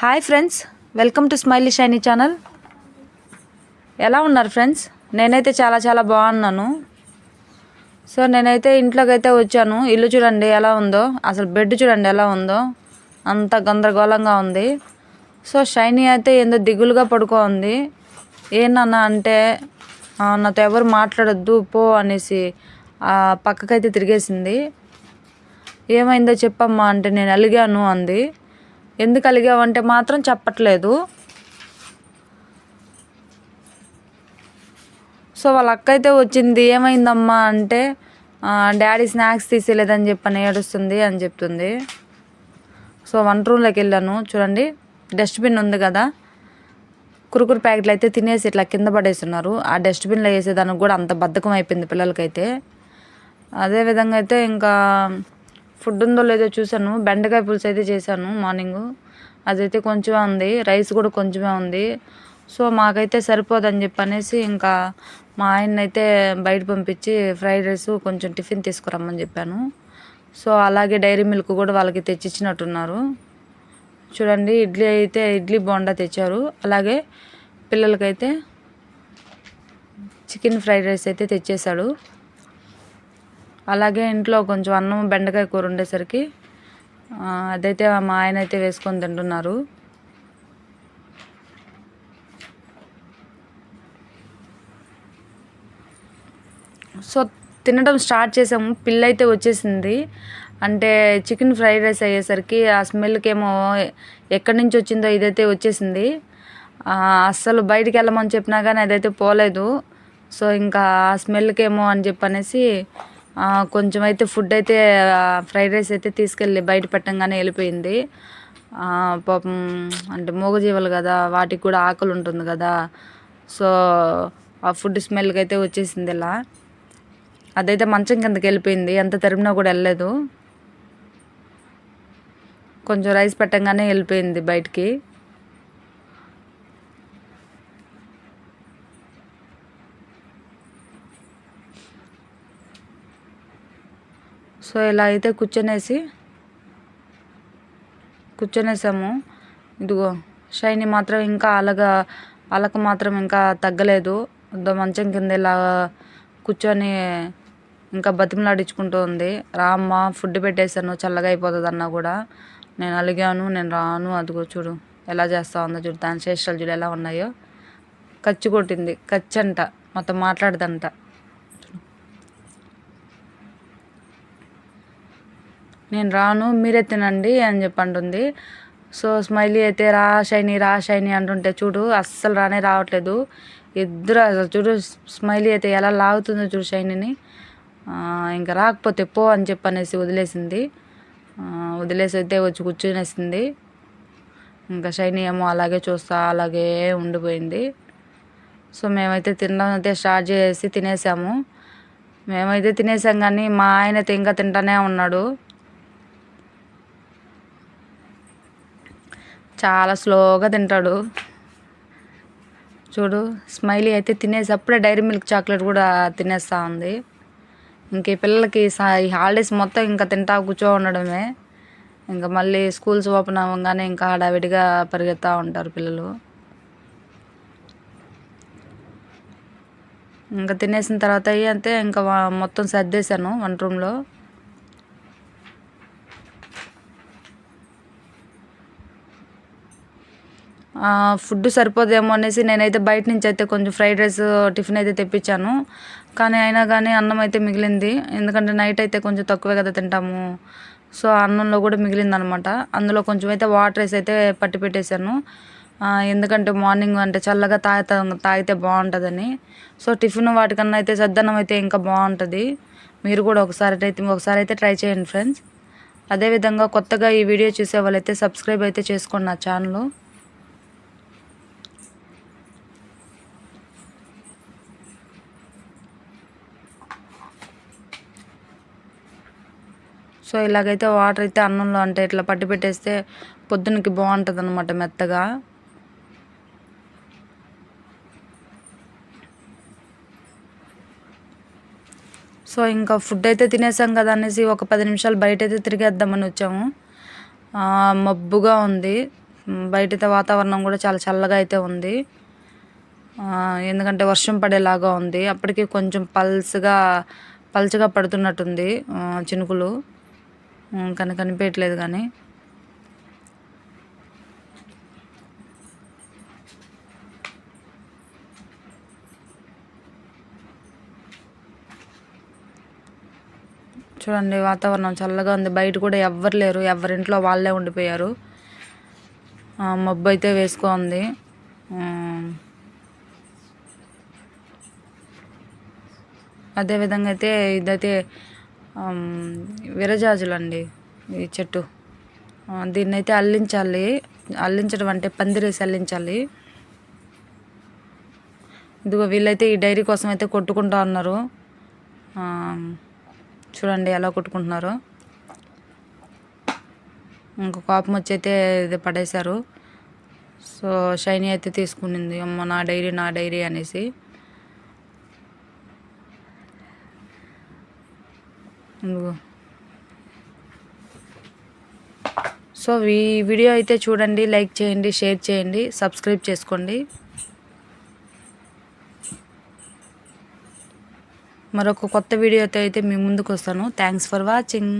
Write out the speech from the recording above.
Hi friends welcome to smiley shiny channel ఎలా ఉన్నారు friends నేనైతే చాలా చాలా బాగున్నాను. సో నేనైతే ఇంట్లోకి అయితే వచ్చాను. ఇల్లు చూడండి ఎలా ఉందో. అసలు బెడ్ చూడండి ఎలా ఉందో. అంత గందరగోళంగా ఉంది. సో షైనీ అయితే ఏందో దిగులుగా పడుకో ఉంది ఏంటన్నా అంటే నాతో ఎవరు మాట్లాడొద్దు పో అనేసి పక్కకైతే తిరిగేసింది. ఏమైందో చెప్పమ్మా అంటే నేను అలిగాను అంది. ఎందుకు అలిగావంటే మాత్రం చెప్పట్లేదు. సో వాళ్ళ అక్క అయితే వచ్చింది ఏమైందమ్మా? అంటే డాడీ స్నాక్స్ తీసేయలేదని చెప్పని ఏడుస్తుంది అని చెప్తుంది. సో వంట రూమ్లోకి వెళ్ళాను. చూడండి డస్ట్బిన్ ఉంది కదా. కురుకురు ప్యాకెట్లు అయితే తినేసి ఇట్లా కింద పడేస్తున్నారు. ఆ డస్ట్బిన్లో వేసేదానికి కూడా అంత బద్ధకం అయిపోయింది పిల్లలకైతే. అదే విధంగా అయితే ఇంకా ఫుడ్ ఉందో లేదో చూశాను. బెండకాయ పులుసు అయితే చేశాను మార్నింగ్. అదైతే కొంచెమే ఉంది. రైస్ కూడా కొంచెమే ఉంది. సో మాకైతే సరిపోదని చెప్పి అనేసి ఇంకా మా ఆయన అయితే బయట పంపించి ఫ్రైడ్ రైస్ కొంచెం టిఫిన్ తీసుకురమ్మని చెప్పాను. సో అలాగే డైరీ మిల్క్ కూడా వాళ్ళకి తెచ్చిచ్చినట్టున్నారు. చూడండి ఇడ్లీ అయితే ఇడ్లీ బోండా తెచ్చారు. అలాగే పిల్లలకైతే చికెన్ ఫ్రైడ్ రైస్ అయితే తెచ్చేశాడు. అలాగే ఇంట్లో కొంచెం అన్నం బెండకాయ కూర ఉండేసరికి అదైతే మా ఆయన అయితే వేసుకొని తింటున్నారు. సో తినడం స్టార్ట్ చేసాము. పిల్ల అయితే వచ్చేసింది. అంటే చికెన్ ఫ్రైడ్ రైస్ అయ్యేసరికి ఆ స్మెల్కి ఏమో ఎక్కడి నుంచి వచ్చిందో ఇదైతే వచ్చేసింది. అస్సలు బయటికి వెళ్ళమని చెప్పినా కానీ అదైతే పోలేదు. సో ఇంకా ఆ స్మెల్కి ఏమో అని చెప్పనేసి అనేసి కొంచెం అయితే ఫుడ్ అయితే ఫ్రైడ్ రైస్ అయితే తీసుకెళ్ళి బయట పెట్టంగానే వెళ్ళిపోయింది. పాపం అంటే మూగజీవాలు కదా వాటికి కూడా ఆకలి ఉంటుంది కదా. సో ఆ ఫుడ్ స్మెల్కి అయితే వచ్చేసింది ఇలా. అదైతే మంచం కిందకి వెళ్ళిపోయింది ఎంత తరిమినా కూడా వెళ్ళలేదు. కొంచెం రైస్ పెట్టంగానే వెళ్ళిపోయింది బయటికి. సో ఇలా అయితే కూర్చొనేసి కూర్చొనేసాము. ఇదిగో షైని మాత్రం ఇంకా అలగా అలక మాత్రం ఇంకా తగ్గలేదు. మంచం కింద ఇలా కూర్చొని ఇంకా బతిమలాడించుకుంటూ ఉంది. రామ్మ ఫుడ్ పెట్టేశాను చల్లగా అయిపోతుంది అన్నా కూడా. నేను అలిగాను నేను రాను అదిగో చూడు ఎలా చేస్తా ఉందో చూడు. దాని శేషాలు చూడు ఎలా ఉన్నాయో. కచ్చి కొట్టింది కచ్చంట అంట మొత్తం మాట్లాడదంట. నేను రాను మీరే తినండి అని చెప్పి అంటుంది సో స్మైలీ అయితే రా షైని రా షైని అంటుంటే చూడు అస్సలు రానే రావట్లేదు. ఇద్దరు అసలు చూడు స్మైలీ అయితే ఎలా లాగుతుందో చూడు షైనిని. ఇంకా రాకపోతే పో అని చెప్పి అనేసి వదిలేసింది వదిలేసి అయితే వచ్చి కూర్చునేసింది. ఇంకా షైని ఏమో అలాగే చూస్తా అలాగే ఉండిపోయింది. సో మేమైతే తినడం అయితే స్టార్ట్ చేసి తినేసాము. మేమైతే తినేసాం కానీ మా ఆయన అయితే ఇంకా తింటానే ఉన్నాడు. చాలా స్లోగా తింటాడు. చూడు స్మైలీ అయితే తినేసి అప్పుడే డైరీ మిల్క్ చాక్లెట్ కూడా తినేస్తా ఉంది. ఇంక ఈ పిల్లలకి ఈ హాలిడేస్ మొత్తం ఇంకా తింటా కూర్చో ఉండడమే. ఇంకా మళ్ళీ స్కూల్స్ ఓపెన్ అవ్వగానే ఇంకా హడావిడిగా పరిగెత్తా ఉంటారు పిల్లలు. ఇంకా తినేసిన తర్వాత అయ్యి అంతే ఇంకా మొత్తం సర్దేశాను వంట రూమ్లో ఫుడ్ సరిపోదేమో అనేసి నేనైతే బయట నుంచి అయితే కొంచెం ఫ్రైడ్ రైస్ టిఫిన్ అయితే తెప్పించాను. కానీ అయినా కానీ అన్నం అయితే మిగిలింది. ఎందుకంటే నైట్ అయితే కొంచెం తక్కువే కదా తింటాము. సో అన్నంలో కూడా మిగిలింది అనమాట అందులో కొంచెం అయితే వాటర్ రైస్ అయితే పట్టి పెట్టేశాను. ఎందుకంటే మార్నింగ్ అంటే చల్లగా తాగితే తాగితే బాగుంటుందని. సో టిఫిన్ వాటికన్నా అయితే సద్దనం అయితే ఇంకా బాగుంటుంది. మీరు కూడా ఒకసారి అయితే ఒకసారి అయితే ట్రై చేయండి ఫ్రెండ్స్. అదేవిధంగా కొత్తగా ఈ వీడియో చూసే వాళ్ళైతే సబ్స్క్రైబ్ అయితే చేసుకోండి నా ఛానల్. సో ఇలాగైతే వాటర్ అయితే అన్నంలో అంటే ఇట్లా పట్టి పెట్టేస్తే పొద్దునకి బాగుంటుంది అనమాట మెత్తగా. సో ఇంకా ఫుడ్ అయితే తినేసాం కదా అనేసి ఒక పది నిమిషాలు బయట అయితే తిరిగేద్దామని వచ్చాము. మబ్బుగా ఉంది. మ్, బయట వాతావరణం కూడా చాలా చల్లగా అయితే ఉంది. ఎందుకంటే వర్షం పడేలాగా ఉంది. అప్పటికి కొంచెం పల్స్గా పల్చగా పడుతున్నట్టుంది చినుకులు. కానీ కనిపించట్లేదు కానీ. చూడండి వాతావరణం చల్లగా ఉంది. బయట కూడా ఎవ్వరు లేరు. ఎవరింట్లో వాళ్ళే ఉండిపోయారు. మబ్బు అయితే వేసుకోంది. అదేవిధంగా అయితే ఇదైతే విరజాజులండి విరజాజులు అండి ఈ చెట్టు. దీన్నైతే దీన్ని అయితే అల్లించాలి. అల్లించడం అంటే పందిరేసి అల్లించాలి. ఇదిగో వీళ్ళైతే ఈ డైరీ కోసం అయితే కొట్టుకుంటా ఉన్నారు. చూడండి ఎలా కొట్టుకుంటున్నారో. ఇంకా కోపం వచ్చి అయితే ఇది పడేశారు. సో షైనీ అయితే తీసుకునింది. అమ్మ నా డైరీ నా డైరీ అనేసి. సో ఈ వీడియో అయితే చూడండి లైక్ చేయండి షేర్ చేయండి సబ్స్క్రైబ్ చేసుకోండి. మరొక కొత్త వీడియోతో అయితే మీ ముందుకు వస్తాను. Thanks for watching